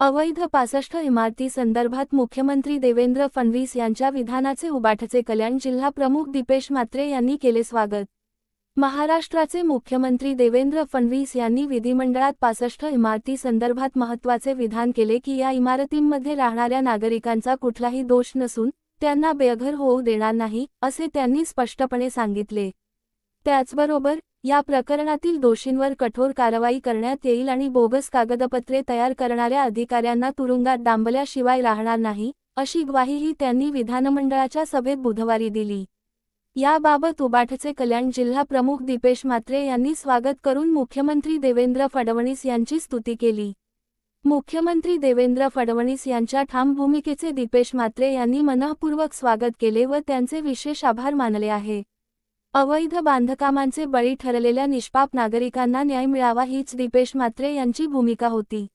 अवैध पासष्ट इमारती संदर्भात मुख्यमंत्री देवेंद्र फडणवीस यांच्या विधानाचे उबाठचे कल्याण जिल्हा प्रमुख दीपेश म्हात्रे यांनी केले स्वागत. महाराष्ट्राचे मुख्यमंत्री देवेंद्र फडणवीस यांनी विधिमंडळात पासष्ट इमारती संदर्भात महत्त्वाचे विधान केले की या इमारतींमध्ये राहणाऱ्या नागरिकांचा कुठलाही दोष नसून त्यांना बेघर होऊ देणार नाही असे त्यांनी स्पष्टपणे सांगितले. त्याचबरोबर या प्रकरणातील दोषींवर कठोर कारवाई करण्यात येईल आणि बोगस कागदपत्रे तयार करणाऱ्या अधिकाऱ्यांना तुरुंगात डांबल्याशिवाय राहणार नाही अशी ग्वाहीही त्यांनी विधानमंडळाच्या सभेत बुधवारी दिली. याबाबत उबाठचे कल्याण जिल्हा प्रमुख दीपेश म्हात्रे यांनी स्वागत करून मुख्यमंत्री देवेंद्र फडणवीस यांची स्तुती केली. मुख्यमंत्री देवेंद्र फडणवीस यांच्या ठाम भूमिकेचे दीपेश म्हात्रे यांनी मनःपूर्वक स्वागत केले व त्यांचे विशेष आभार मानले आहे. अवैध बांधकामांचे बळी ठरलेल्या निष्पाप नागरिकांना न्याय मिळावा हीच दीपेश म्हात्रे यांची भूमिका होती.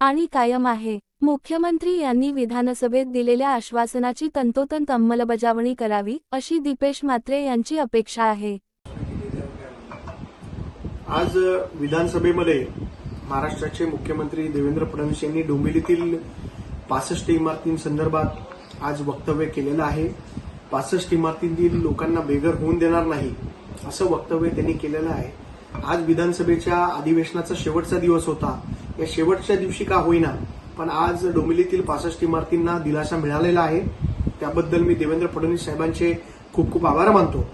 आणि कायम आहे. मुख्यमंत्री यांनी विधानसभेत दिलेल्या आश्वासनाची तंतोतंत अंमलबजावणी करावी अशी दीपेश म्हात्रे यांची अपेक्षा आहे. आज विधानसभेमध्ये महाराष्ट्राचे मुख्यमंत्री देवेंद्र फडणवीस यांनी डोंबिवलीतील पासष्ट इमारतींसंदर्भात आज वक्तव्य केलेलं आहे. पासष्ट इमारतींतील लोकांना बेघर होऊन देणार नाही असं वक्तव्य त्यांनी केलेलं आहे. आज विधानसभेच्या अधिवेशनाचा शेवटचा दिवस होता. या शेवटच्या दिवशी का होईना पण आज डोंबिवलीतील पासष्ट इमारतींना दिलासा मिळालेला आहे. त्याबद्दल मी देवेंद्र फडणवीस साहेबांचे खूप खूप आभार मानतो.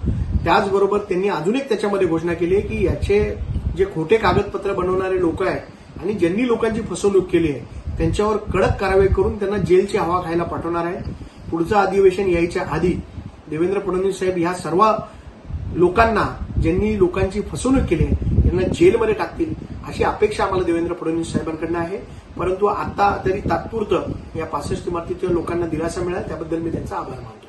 त्याचबरोबर त्यांनी अजून एक त्याच्यामध्ये घोषणा केली आहे की याचे जे खोटे कागदपत्र बनवणारे लोक आहेत आणि ज्यांनी लोकांची फसवणूक केली आहे त्यांच्यावर कडक कारवाई करून त्यांना जेलची हवा खायला पाठवणार आहे. पुढचं अधिवेशन यायच्या आधी देवेंद्र फडणवीस साहेब ह्या सर्व लोकांना ज्यांनी लोकांची फसवणूक केली आहे यांना जेलमध्ये टाकतील अशी अपेक्षा आम्हाला देवेंद्र फडणवीस साहेबांकडनं आहे. परंतु आता तरी तात्पुरतं या पासष्ट इमारतीच्या लोकांना दिलासा मिळाला त्याबद्दल मी त्यांचा आभार मानतो.